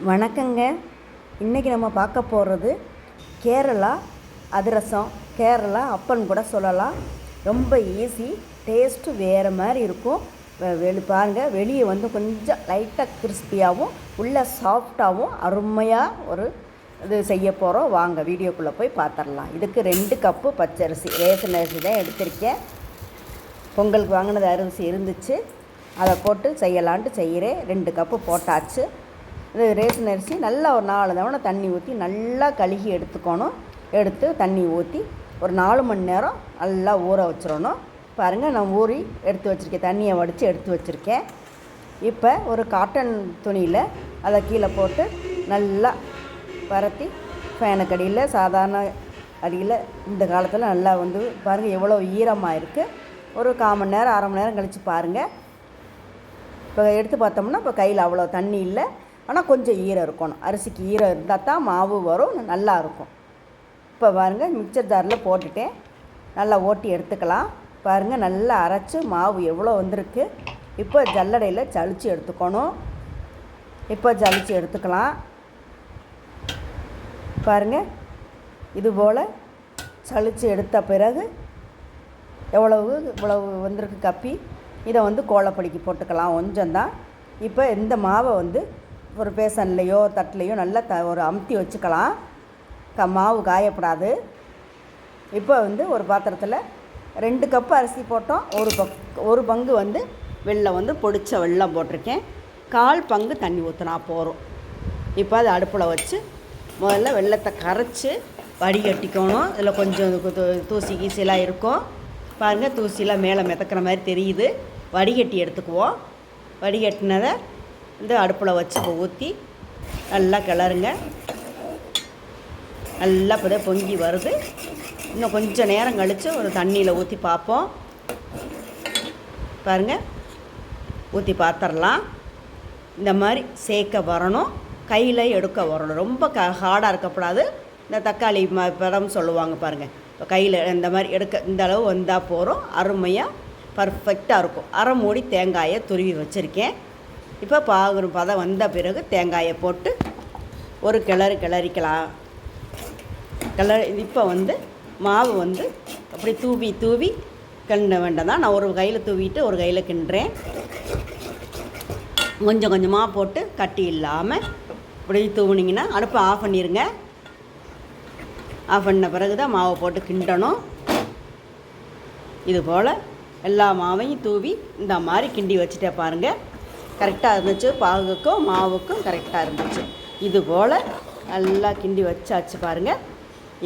வணக்கங்க. இன்றைக்கி நம்ம பார்க்க போகிறது கேரளா அதிரசம். கேரளா அப்பன் கூட சொல்லலாம். ரொம்ப ஈஸி டேஸ்ட்டு வேறு மாதிரி இருக்கும். வெளி பாருங்கள் வெளியே வந்து கொஞ்சம் லைட்டாக கிறிஸ்பியாகவும் உள்ளே சாஃப்டாகவும் அருமையாக ஒரு இது செய்ய போகிறோம் வாங்க வீடியோக்குள்ளே போய் பார்த்துடலாம் இதுக்கு ரெண்டு கப்பு பச்சரிசி ரேஷன் அரிசி தான் எடுத்திருக்கேன். பொங்கலுக்கு வாங்கினது அரிசி இருந்துச்சு. அதை போட்டு செய்யலான்ட்டு செய்கிறேன் ரெண்டு கப்பு போட்டாச்சு. இது ரேஷன் அரிசி நல்லா ஒரு நாலு தவணை தண்ணி ஊற்றி நல்லா கழுகி எடுத்துக்கணும். எடுத்து தண்ணி ஊற்றி ஒரு நாலு மணி நேரம் நல்லா ஊற வச்சிடணும். பாருங்கள் நான் ஊறி எடுத்து வச்சுருக்கேன். தண்ணியை வடித்து எடுத்து வச்சுருக்கேன். இப்போ ஒரு காட்டன் துணியில் அதை கீழே போட்டு நல்லா பரத்தி ஃபேனுக்கு அடியில் சாதாரண அடியில் இந்த காலத்தில் நல்லா வந்து பாருங்கள் எவ்வளோ ஈரமாக இருக்குது ஒரு கால் மணி நேரம் அரை மணி நேரம் கழித்து பாருங்கள் இப்போ எடுத்து பார்த்தோம்னா இப்போ கையில் அவ்வளோ தண்ணி இல்லை. ஆனால் கொஞ்சம் ஈரம் இருக்கணும். அரிசிக்கு ஈரம் இருந்தால் தான் மாவு வரும் நல்லா இருக்கும் இப்போ பாருங்கள் மிக்சர் ஜாரில் போட்டுட்டேன். நல்லா ஓட்டி எடுத்துக்கலாம். பாருங்கள் நல்லா அரைச்சி மாவு எவ்வளோ வந்திருக்கு. இப்போ ஜல்லடையில் ஜலிச்சு எடுத்துக்கணும். இப்போ ஜலிச்சு எடுத்துக்கலாம். பாருங்கள் இது போல் எடுத்த பிறகு எவ்வளவு இவ்வளவு வந்திருக்கு கப்பி. இதை வந்து கோலப்படிக்கு போட்டுக்கலாம் கொஞ்சம்தான். இப்போ இந்த மாவை வந்து ஒரு பேசன்லேயோ தட்டிலையோ நல்லா த ஒரு அமுத்தி வச்சுக்கலாம். க மாவு காயப்படாது. இப்போ வந்து ஒரு பாத்திரத்தில் ரெண்டு கப்பு அரிசி போட்டோம். ஒரு பக் ஒரு பங்கு வந்து வெள்ளை வந்து பொடிச்ச வெள்ளம் போட்டிருக்கேன். கால் பங்கு தண்ணி ஊற்றினா போகிறோம் இப்போ அது அடுப்பில் வச்சு முதல்ல வெள்ளத்தை கரைச்சி வடிகட்டிக்கணும். இதில் கொஞ்சம் தூசி கீசிலாம் இருக்கும். பாருங்கள் தூசிலாம் மேலே மிதக்கிற மாதிரி தெரியுது. வடிகட்டி எடுத்துக்குவோம். வடிகட்டினதை இந்த அடுப்பில் வச்சு இப்போ ஊற்றி நல்லா கிளறுங்க. நல்லா இப்போ பொங்கி வருது. இன்னும் கொஞ்சம் நேரம் கழித்து ஒரு தண்ணியில் ஊற்றி பார்ப்போம். பாருங்கள் ஊற்றி பார்த்துடலாம். இந்த மாதிரி சேர்க்க வரணும். கையில் எடுக்க வரணும். ரொம்ப க ஹார்டாக இருக்கக்கூடாது. இந்த தக்காளி ம படம் சொல்லுவாங்க பாருங்கள் இப்போ கையில் இந்த மாதிரி எடுக்க இந்த அளவு வந்தால் போகிறோம் அருமையாக பர்ஃபெக்டாக இருக்கும். அரை மூடி தேங்காயை துருவி வச்சுருக்கேன். இப்போ பாகுரும் பதம் வந்த பிறகு தேங்காயை போட்டு ஒரு கிளறு கிளறிக்கலாம். கிளறி இப்போ வந்து மாவு வந்து அப்படி தூவி தூவி கிண்ட வேண்டாம். நான் ஒரு கையில் தூவிட்டு ஒரு கையில் கிண்டுறேன். கொஞ்சம் கொஞ்சமாக போட்டு கட்டி இல்லாமல் இப்படி தூவுனீங்கன்னா அடுப்பை ஆஃப் பண்ணிடுங்க ஆஃப் பண்ண பிறகு தான் மாவை போட்டு கிண்டணும். இது போல் எல்லா மாவையும் தூவி இந்த மாதிரி கிண்டி வச்சுட்டே பாருங்கள் கரெக்டாக இருந்துச்சு. பாகுக்கும் மாவுக்கும் கரெக்டாக இருந்துச்சு. இது போல் நல்லா கிண்டி வச்சாச்சு பாருங்கள்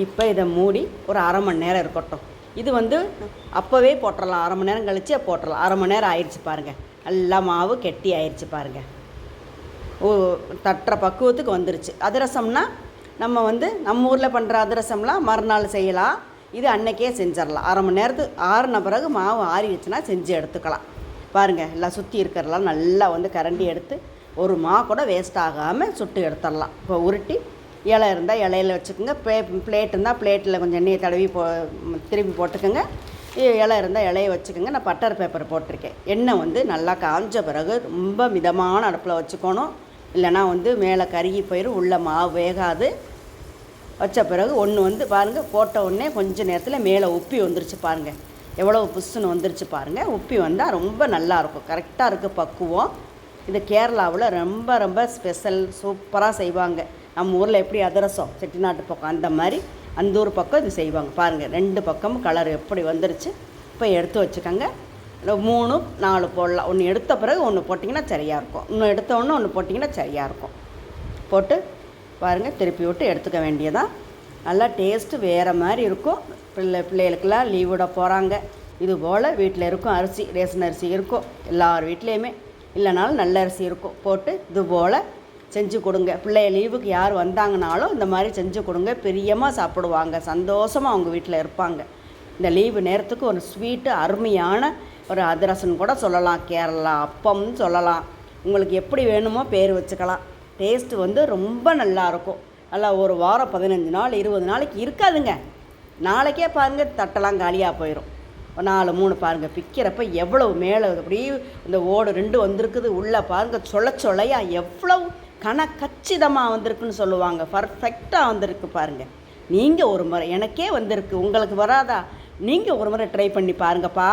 இப்போ இதை மூடி ஒரு அரை மணி நேரம் இருக்கட்டும். இது வந்து அப்போவே போட்டுடலாம் அரை மணி நேரம் கழிச்சே போட்டுடலாம் அரை மணி நேரம் ஆயிடுச்சு பாருங்கள் நல்லா மாவு கெட்டி ஆயிடுச்சு பாருங்கள் ஓ தட்டுற பக்குவத்துக்கு வந்துருச்சு. அதிரசம்னா நம்ம வந்து நம்ம ஊரில் பண்ணுற அதிரசம்லாம் மறுநாள் செய்யலாம். இது அன்னைக்கே செஞ்சிடலாம். அரை மணி நேரத்துக்கு ஆறுன பிறகு மாவு ஆறிடுச்சுன்னா செஞ்சு எடுத்துக்கலாம். பாருங்கள் எல்லாம் சுற்றி இருக்கிறதெல்லாம் நல்லா வந்து கரண்டி எடுத்து ஒரு மா கூட வேஸ்ட் ஆகாமல் சுட்டு எடுத்துடலாம். இப்போ உருட்டி இலை இருந்தால் இலையில வச்சுக்கோங்க. ப்ளே பிளேட் இருந்தால் பிளேட்டில் கொஞ்சம் எண்ணெயை தடவி போ திருப்பி போட்டுக்கோங்க. இலை இருந்தால் இலையை வச்சுக்கோங்க. நான் பட்டர் பேப்பர் போட்டிருக்கேன். எண்ணெய் வந்து நல்லா காஞ்ச பிறகு ரொம்ப மிதமான அடுப்பில் வச்சுக்கணும். இல்லைன்னா வந்து மேலே கருகி போயிடும் உள்ள மாவு வேகாது. வச்ச பிறகு ஒன்று வந்து பாருங்கள் போட்ட உடனே கொஞ்ச நேரத்தில் மேலே உப்பி வந்துருச்சு பாருங்கள் எவ்வளோ புஷ்ஷுன்னு வந்துருச்சு பாருங்கள் உப்பி வந்தால் ரொம்ப நல்லாயிருக்கும் கரெக்டாக இருக்குது பக்குவம். இது கேரளாவில் ரொம்ப ரொம்ப ஸ்பெஷல் சூப்பராக செய்வாங்க. நம்ம ஊரில் எப்படி அதிரசம் செட்டிநாட்டு பக்கம் அந்த மாதிரி அந்த ஊர் பக்கம் இது செய்வாங்க. பாருங்கள் ரெண்டு பக்கமும் கலர் எப்படி வந்துருச்சு இப்போ எடுத்து வச்சுக்கோங்க. மூணு நாலு போடலாம். ஒன்று எடுத்த பிறகு ஒன்று போட்டிங்கன்னா சரியாக இருக்கும். இன்னும் எடுத்த ஒன்று ஒன்று போட்டிங்கன்னா சரியாக இருக்கும். போட்டு பாருங்கள் திருப்பி விட்டு எடுத்துக்க வேண்டியதான் நல்லா டேஸ்ட்டு வேறு மாதிரி இருக்கும். பிள்ளை பிள்ளைகளுக்கெல்லாம் லீவ் விட போகிறாங்க இது போல் வீட்டில் இருக்கும் அரிசி ரேஷன் அரிசி இருக்கும். எல்லார் வீட்லேயுமே இல்லைனாலும் நல்ல அரிசி இருக்கும். போட்டு இது போல் செஞ்சு கொடுங்க. பிள்ளைய லீவுக்கு யார் வந்தாங்கனாலும் இந்த மாதிரி செஞ்சு கொடுங்க. பிரியமாக சாப்பிடுவாங்க. சந்தோஷமாக அவங்க வீட்டில் இருப்பாங்க. இந்த லீவு நேரத்துக்கு ஒரு ஸ்வீட்டு அருமையான ஒரு அதிரசன் கூட சொல்லலாம். கேரளா அப்பம்னு சொல்லலாம். உங்களுக்கு எப்படி வேணுமோ பேர் வச்சுக்கலாம். டேஸ்ட்டு வந்து ரொம்ப நல்லா அல்ல ஒரு வாரம் பதினஞ்சு நாள் இருபது நாளைக்கு இருக்காதுங்க. நாளைக்கே பாருங்கள் தட்டெல்லாம் காலியாக போயிடும் ஒரு நாலு மூணு பாருங்கள் பிக்கிறப்ப எவ்வளவு மேலே அப்படியே இந்த ஓடு ரெண்டு வந்திருக்குது உள்ளே பாருங்கள் சொல்ல சொல்லையா எவ்வளவு கணக்கச்சிதமாக வந்திருக்குன்னு சொல்லுவாங்க. பர்ஃபெக்டாக வந்திருக்கு பாருங்கள் நீங்கள் ஒரு முறை எனக்கே வந்திருக்கு. உங்களுக்கு வராதா? நீங்கள் ஒரு முறை ட்ரை பண்ணி பாருங்கப்பா.